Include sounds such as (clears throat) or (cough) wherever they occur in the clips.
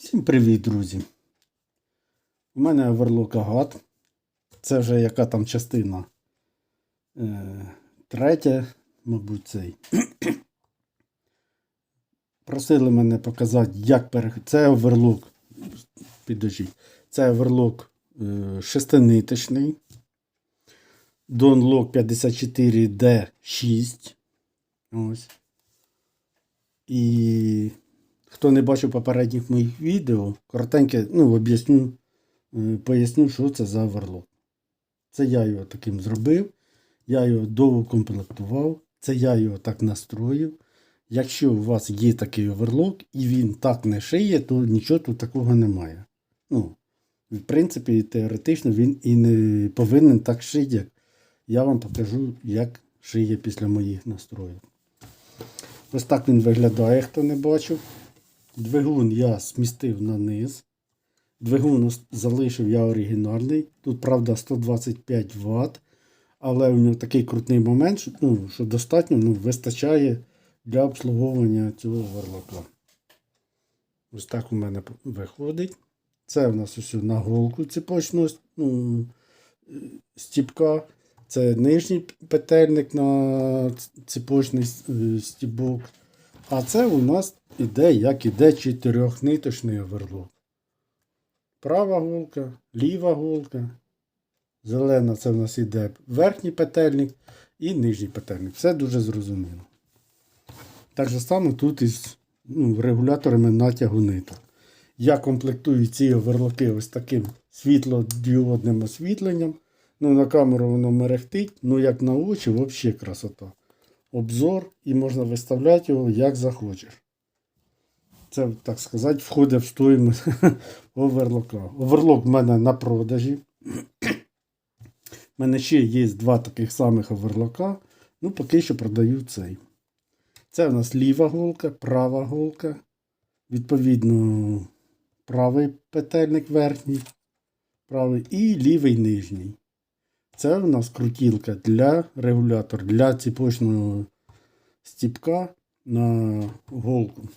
Всім привіт, друзі! У мене оверлок агат. Це вже яка там частина. Е, третя, мабуть, цей. (clears throat) Просили мене показати, як переходити. Це оверлок. Підожіть. Це оверлок е, шестиниточний. Donlock 54D6. Ось. І Хто не бачив попередніх моїх відео, коротеньке, ну, об'ясню, е, поясню, що це за оверлок. Це я його таким зробив, я його доукомплектував, це я його так настроїв. Якщо у вас є такий оверлок і він так не шиє, то нічого тут такого немає. Ну, в принципі, теоретично він і не повинен так шити. Я вам покажу, як шиє після моїх настроїв. Ось так він виглядає, хто не бачив. Двигун я смістив на низ. Двигун залишив я оригінальний. Тут, правда, 125 Вт. Але у нього такий крутний момент, що, ну, що достатньо ну, вистачає для обслуговування цього верлока. Ось так у мене виходить. Це в нас ось на голку цепочного ну, е, стіпка. Це нижній петельник на ц- цепочний е, стібок. А це у нас іде, як іде чотирьохниточний оверлок. Права голка, ліва голка. Зелена це в нас іде верхній петельник і нижній петельник. Все дуже зрозуміло. Так же само тут із ну, регуляторами натягу ниток. Я комплектую ці оверлоки ось таким світлодіодним освітленням. Ну, на камеру воно мерехтить, ну як на очі, взагалі красота обзор і можна виставляти його як захочеш. Це, так сказати, входить в стоїмость (laughs) оверлока. Оверлок в мене на продажі. У мене ще є два таких самих оверлока. Ну, поки що продаю цей. Це в нас ліва голка, права голка. Відповідно, правий петельник верхній, правий і лівий нижній. Це в нас крутілка для регулятор для ціпочного стіпка на голку.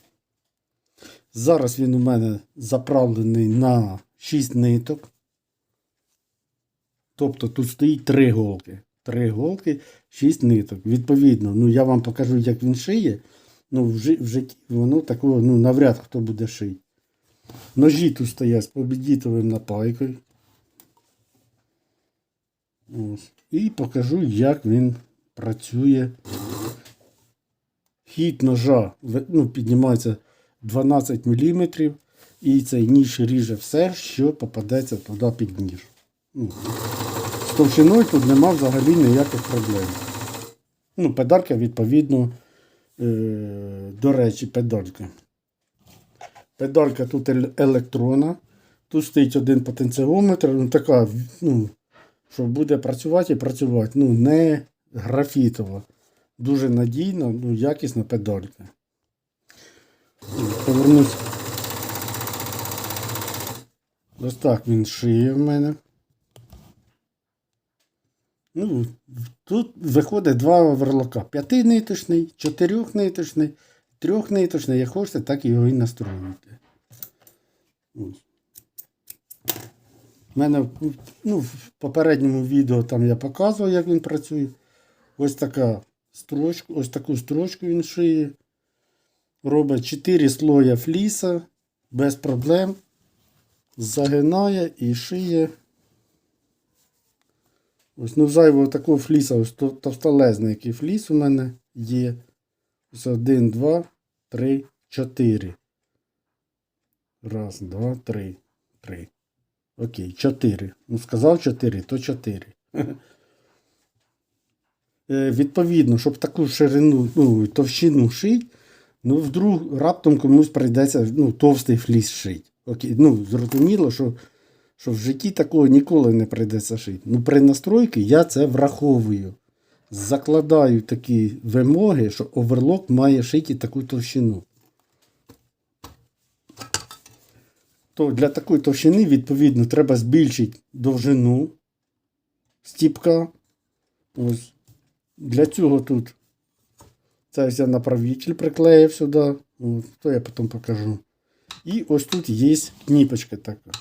Зараз він у мене заправлений на 6 ниток. Тобто тут стоїть 3 голки. 3 голки, 6 ниток. Відповідно, ну я вам покажу, як він шиє. Ну, в житті воно такого, ну, навряд хто буде шити. Ножі тут стоять з побідітовим напайкою. Ось. І покажу, як він працює. Хід ножа ну, піднімається 12 мм, і цей ніж ріже все, що попадеться туди під ніж. Ну, з товщиною тут нема взагалі ніяких проблем. Ну, педалька, відповідно, е- до речі, педалька. Педалька тут ел- електрона. Тут стоїть один потенціометр, ну така, ну, що буде працювати і працювати. Ну, не графітово. Дуже надійно, ну, якісна педалька. Повернусь. Ось так він шиє в мене. Ну, тут виходить два оверлока. П'ятиниточний, чотирьохниточний, трьохниточний. Як хочете, так його і настроюєте. Ось. У мене ну, в попередньому відео там я показував, як він працює. Ось така строчка, ось таку строчку він шиє. Робить 4 слоя фліса без проблем. Загинає і шиє. Ось ну зайвого такого фліса, ось то- товстолезний який фліс у мене є. Ось один, два, три, чотири. Раз, два, три, три. Окей, 4. Ну, сказав 4, то 4. (laughs) Е, Відповідно, щоб таку ширину, ну, товщину шить, ну, вдруг раптом комусь прийдеться ну, товстий фліс шить. Окей, ну, зрозуміло, що, що в житті такого ніколи не прийдеться шити. Ну, при настройці я це враховую. Закладаю такі вимоги, що оверлок має шити таку товщину. То для такої товщини, відповідно, треба збільшити довжину стіпка. Ось. Для цього тут це я направитель приклеїв сюди. От, то я потім покажу. І ось тут є кніпочка така.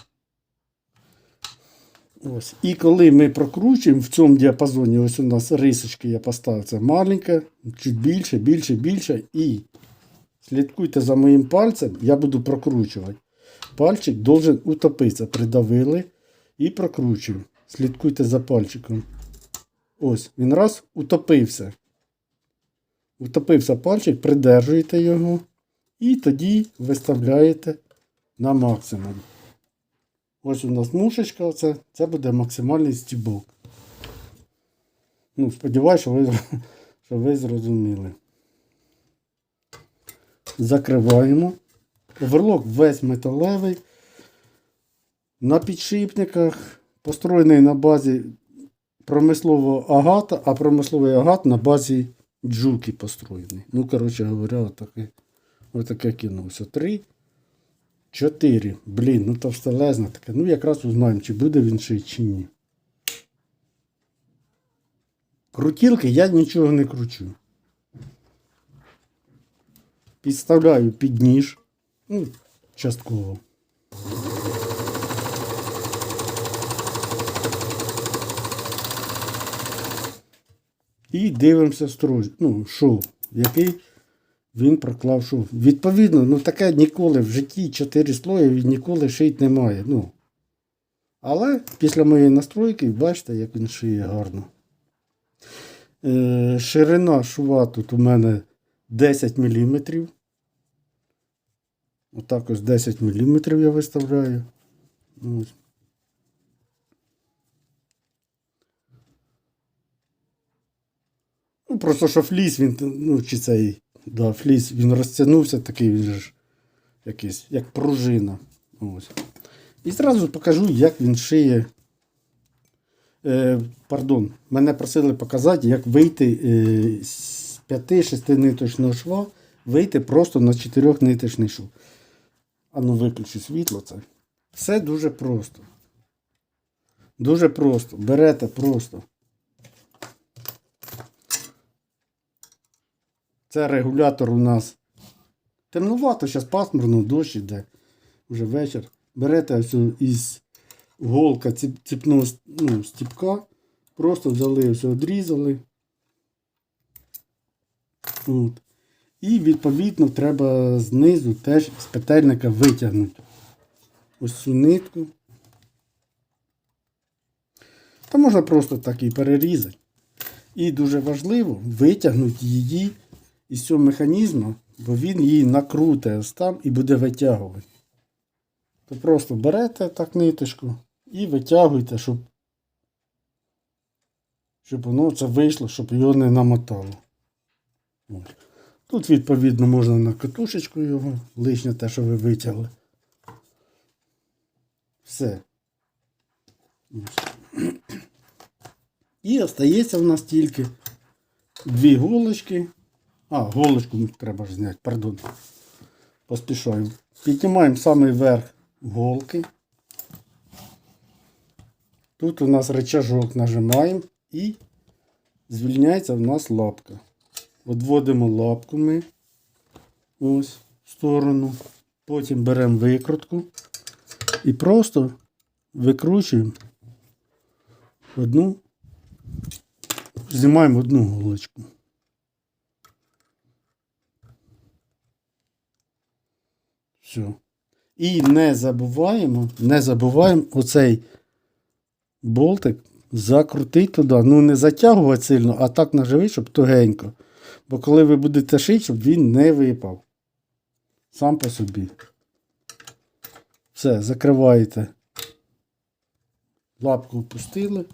Ось. І коли ми прокручуємо в цьому діапазоні, ось у нас рисочки я поставив, це маленька, чуть більше, більше, більше. І слідкуйте за моїм пальцем, я буду прокручувати. Пальчик должен утопитися. Придавили і прокручуємо. Слідкуйте за пальчиком. Ось, він раз утопився. Утопився пальчик, придержуєте його і тоді виставляєте на максимум. Ось у нас мушечка, оце, це буде максимальний стібок. Ну, сподіваюся, що ви, (laughs) що ви зрозуміли. Закриваємо. Оверлок весь металевий. На підшипниках, построєний на базі промислового агата, а промисловий агат на базі джуки построєний. Ну, коротше говоря, отаке, отаке кіно. Все, три. Чотири. Блін, ну товстелезне таке. Ну, якраз узнаємо, чи буде він шить, чи ні. Крутілки я нічого не кручу. Підставляю під ніж. Ну, частково. І дивимося стрoj, ну, шов, який він проклав шов. Відповідно, ну таке ніколи в житті 4 слої він ніколи шить немає. Ну. Але після моєї настройки, бачите, як він шиє гарно. Е, ширина шва тут у мене 10 мм. Отак ось 10 мм я виставляю. Ось. Ну, просто що фліс він, ну, чи цей, да, фліс, він розтягнувся такий, він ж якийсь, як пружина. Ось. І зразу покажу, як він шиє. Е, пардон, мене просили показати, як вийти е, з 5-6 ниточного шва, вийти просто на 4 ниточний шов. А ну виключу світло це. Все дуже просто. Дуже просто. Берете просто. Це регулятор у нас. Темнувато, зараз пасмурно, дощ іде. Вже вечір. Берете ось із голка ціпного ну, стіпка. Просто взяли ось одрізали. От. І відповідно треба знизу теж з петельника витягнути. Ось цю нитку. Та можна просто так і перерізати. І дуже важливо витягнути її із цього механізму, бо він її накрутить там і буде витягувати. То просто берете так ниточку і витягуєте, щоб, щоб воно це вийшло, щоб його не намотало. Тут, відповідно, можна на катушечку його, лишнє те, що ви витягли. Все. І остається в нас тільки дві голочки. А, голочку треба ж зняти, пардон. Поспішаю. Піднімаємо самий верх голки. Тут у нас рычажок нажимаємо і звільняється в нас лапка. Відводимо лапку ми ось в сторону. Потім беремо викрутку і просто викручуємо одну, знімаємо одну голочку. Все. І не забуваємо, не забуваємо оцей болтик закрутити туди. Ну, не затягувати сильно, а так наживи, щоб тугенько. Бо коли ви будете шити, щоб він не випав. Сам по собі. Все, закриваєте. Лапку опустили.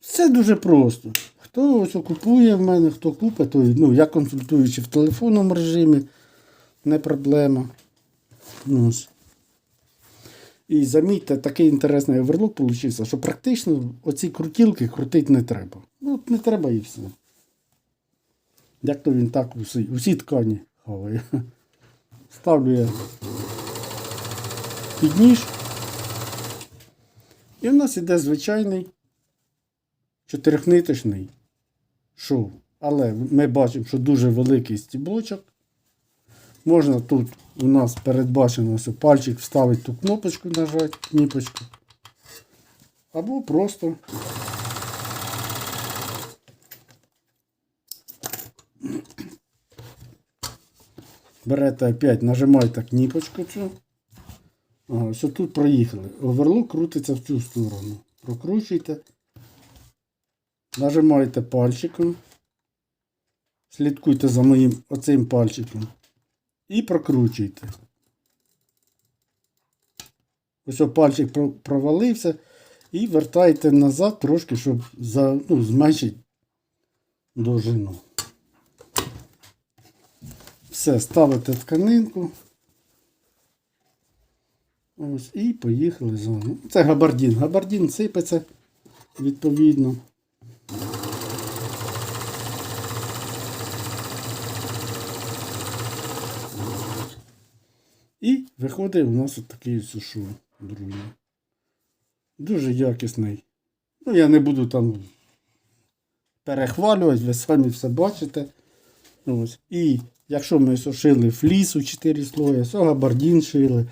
Все дуже просто. Хто ось купує в мене, хто купить, то ну, я консультуючи в телефонному режимі, не проблема. Ну. І замітьте, такий інтересний оверлок вийшов, що практично оці крутілки крутити не треба. Ну, не треба і все. Як то він так усі, усі ткані хаває. (laughs) Ставлю я під ніж. І в нас іде звичайний чотирьохниточний шов. Але ми бачимо, що дуже великий стіблочок. Можна тут у нас передбачено ось пальчик вставить ту кнопочку, нажати кнопочку. Або просто берете опять, нажимаєте кнопочку цю. Що тут проїхали. Оверлок крутиться в цю сторону. Прокручуйте. Нажимаєте пальчиком. Слідкуйте за моїм оцим пальчиком. І прокручуйте. Ось пальчик провалився. І вертаєте назад трошки, щоб за, ну, зменшити довжину. Все, ставите тканинку. Ось, і поїхали заново. Це габардін. Габардін сипеться відповідно. І виходить у нас отакий ось шов, друзі. Дуже якісний. Ну, я не буду там перехвалювати, ви самі все бачите. Ось. І якщо ми сушили флісу 4 слої, то габардін шили.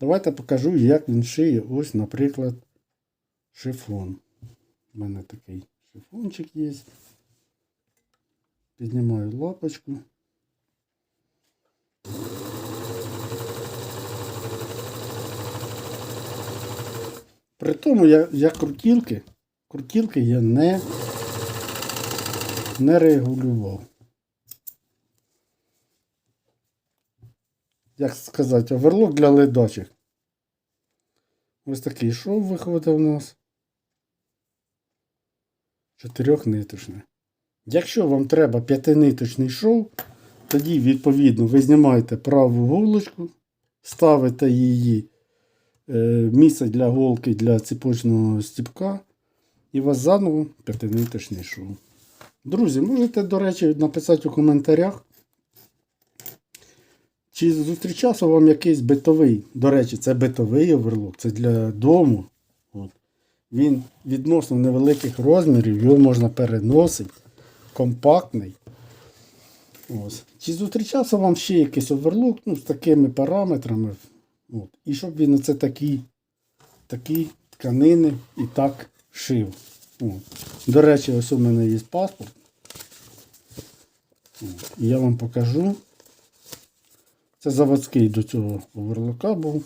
Давайте покажу, як він шиє. Ось, наприклад, шифон. У мене такий шифончик є. Піднімаю лапочку. При тому я, я крутілки, крутілки я не, не регулював. Як сказати, оверлок для ледачих. Ось такий шов виходить у нас. Чотирьохниточний. Якщо вам треба п'ятиниточний шов, тоді, відповідно, ви знімаєте праву голочку, ставите її е, місце для голки для ціпочного стіпка, і у вас заново п'ятиниточний шов. Друзі, можете, до речі, написати у коментарях, чи зустрічався вам якийсь битовий. До речі, це битовий оверлок, це для дому. От. Він відносно невеликих розмірів, його можна переносити, компактний. Ось. Чи зустрічався вам ще якийсь оверлок ну, з такими параметрами? От. І щоб він оце такі, такі тканини і так шив. От. До речі, ось у мене є паспорт. От. І я вам покажу. Це заводський до цього оверлока був.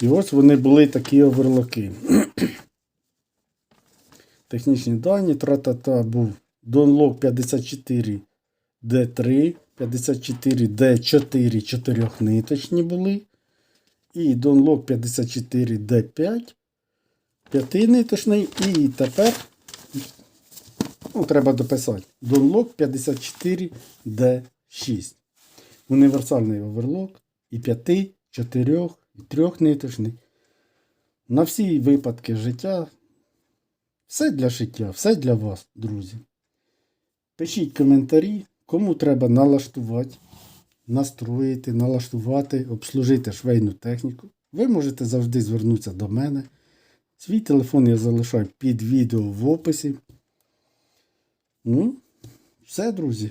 І ось вони були такі оверлоки. (clears throat) Технічні дані тра-та-та був Donlock 54 D3, 54 D4 чотирьохниточні були. І Donlock 54 D5 п'ятиниточний. І тепер ну, треба дописати. Donlock 54 D6. Універсальний оверлок і 5, 4 і 3 ниточний. На всі випадки життя. Все для життя, все для вас, друзі. Пишіть коментарі, кому треба налаштувати, настроїти, налаштувати, обслужити швейну техніку. Ви можете завжди звернутися до мене. Свій телефон я залишаю під відео в описі. Ну, все, друзі.